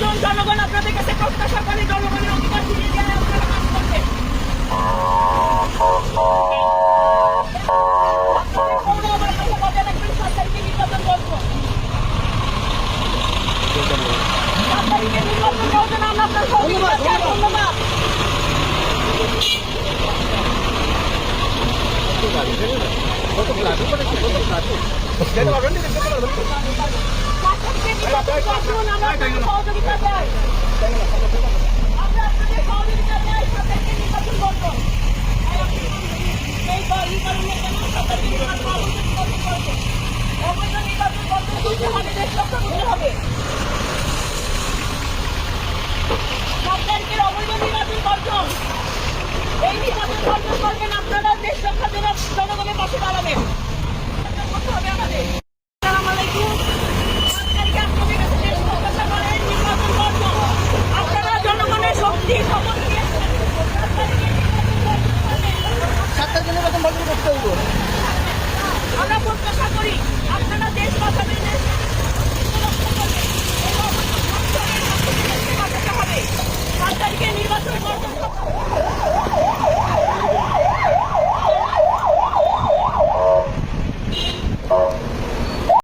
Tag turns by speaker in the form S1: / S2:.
S1: সাধারণ জনগণ আপনাদের কাছে প্রত্যাশা করে, জনগণের অধিকার ফিরিয়ে দেওয়ার আপনারা কাজ করবেন। কত কত কত কত কত কত দেশ রক্ষা করতে হবে তারিখের অবৈধ নির্বাচন বর্জন এই নির্বাচন করবেন, আপনারা দেশ রক্ষার জন্য জনগণের পাশে দাঁড়াবেন করতে হবে আমাদের আসসালামু আলাইকুম সাত তারিখে আপনাদের কাছে দেশ প্রত্যাশা করেন নির্বাচন বর্জন আপনারা জনগণের শক্তি খবর দিয়ে সাত তারিখে নির্বাচন করতে করবেন। আমরা প্রত্যাশা করি আপনারা দেশ বাঁচাবেন করবেন নির্বাচন হবে।